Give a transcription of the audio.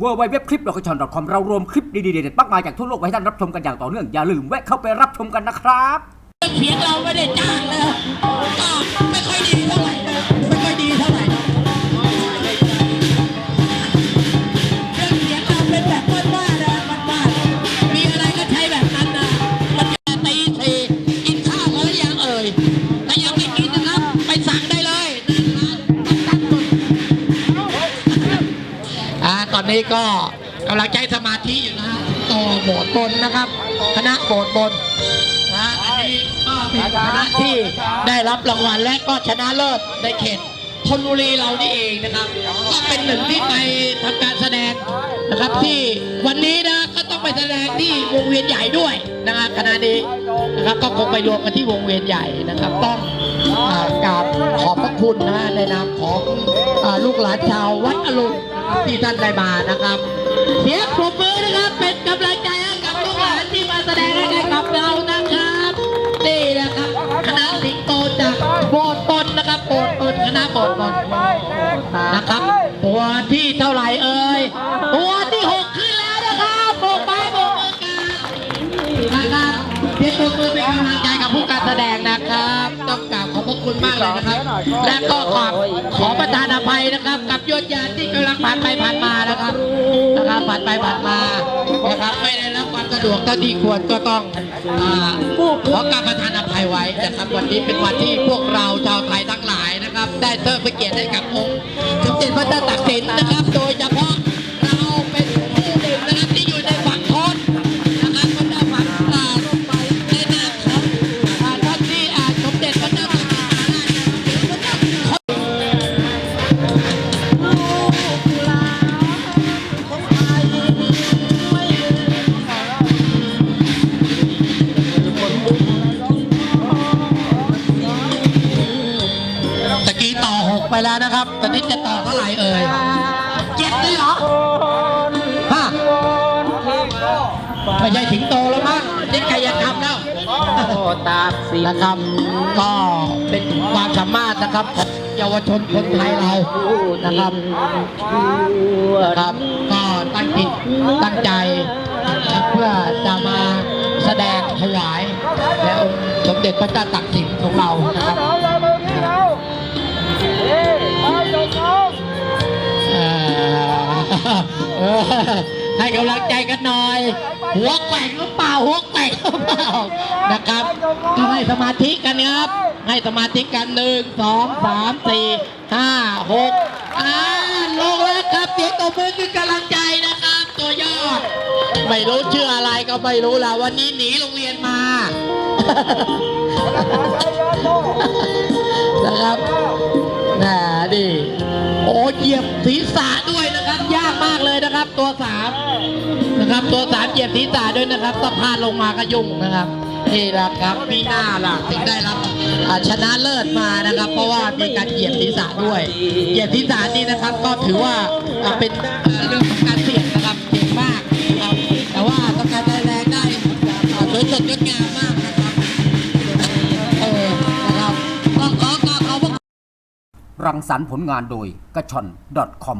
w w w c l i p l o c a t i o n c o m เรารวมคลิปดีๆเด็ดๆมากมายจากทั่วโลกไว้ให้ท่านรับชมกันอย่างต่อเนื่อง อย่าลืมแวะเข้าไปรับชมกันนะครับ เสียงเราไม่ได้จ้างเลย ตอนนี้ก็กำลังใจสมาธิอยู่นะต่อโบสถ์บนนะครับ คณะโบสถ์บนนะอันนี้ก็เป็นคณะที่ได้รับรางวัลและก็ชนะเลิศในเขตธนบุรีเรานี่เองนะครับ ก็เป็นหนึ่งที่ไปทำการแสดงนะครับที่วันนี้นะก็ต้องไปแสดงที่วงเวียนใหญ่ด้วยนะครับคณะนี้นะครับก็คงไปรวมกันที่วงเวียนใหญ่นะครับ ต้องกราบขอบพระคุณนะในนามของอลูกหลานชาววัดอรุณ ที่ท่านได้มานะครับ เสียงปรบมือนะครับ เป็นกำลังใจให้กับลูกหลานที่มาแสดงให้กับเรานะครับ นี่นะครับคณะสิงโตจากโบสถ์ตนนะครับโบสถ์ตนคณะโบสถ์ตนนะครับ ตัวที่เท่าไหร่เอ่ยตัวที่หกขึ้นแล้วนะครับโบกไม้โบกมือกันนะครับเสียงปรบมือเป็นกำลังใจกับผู้การแสดงนะครับ คุณมากเลยนะครับ และก็ขอขอประทานอภัยนะครับ กับยศญาติที่กำลังผ่านไปผ่านมานะครับ นะครับผ่านไปผ่านมานะครับไม่ได้รับความสะดวกเท่าที่ควรก็ต้องอ่าขอการประทานอภัยไว้นะครับวันนี้เป็นวันที่พวกเราชาวไทยทั้งหลายนะครับ ได้เทิดพระเกียรติให้กับองค์สมเด็จพระเจ้าตากสิน ไปแล้วนะครับ ตอนนี้จะต่อเท่าไหร่เอ่ยเจ็ดเลยเหรอฮะไม่ใช่ถึงโตแล้วมั้งนี่กายกรรมแล้วตาสีนะครับ ก็เป็นความสามารถนะครับของเยาวชนคนไทยเรานะครับนะครับ ก็ตั้งจิตตั้งใจเพื่อจะมาแสดงถวายแด่องค์สมเด็จพระเจ้าตากสินของเรานะครับ ให้กำลังใจกันหน่อย หัวแกว่งหรือเปล่าหัวแกว่งหรือเปล่านะครับก็ให้สมาธิกันครับ ให้สมาธิกันหนึ่งสองสามสี่ห้าหกอ่าลงแล้วครับเสียงตบมือคือกำลังใจนะครับ ตัวยอด ไม่รู้ชื่ออะไรก็ไม่รู้ละวันนี้หนีโรงเรียนมานะครับน่าดิโอ้เหยียบศีรษะด้วย นะครับยากมากเลยนะครับ ตัวสามนะครับ ตัวสามเหยียบศีรษะด้วยนะครับสะพานลงมาก็ยุ่งนะครับนี่แหละครับมีหน้าล่ะถึงได้รับอ่าชนะเลิศมานะครับ เพราะว่ามีการเหยียบศีรษะด้วยเหยียบศีรษะนี่นะครับ ก็ถือว่าอ่าเป็นเอ่อเรื่องของการเสี่ยงนะครับเสี่ยงมากนะครับแต่ว่าต้องการได้แรงได้อ่าสวยสดงดงามมากนะครับเออนะครับก็ขอกราบขอบพระรังสรรค์ผลงานโดยกระชอน .com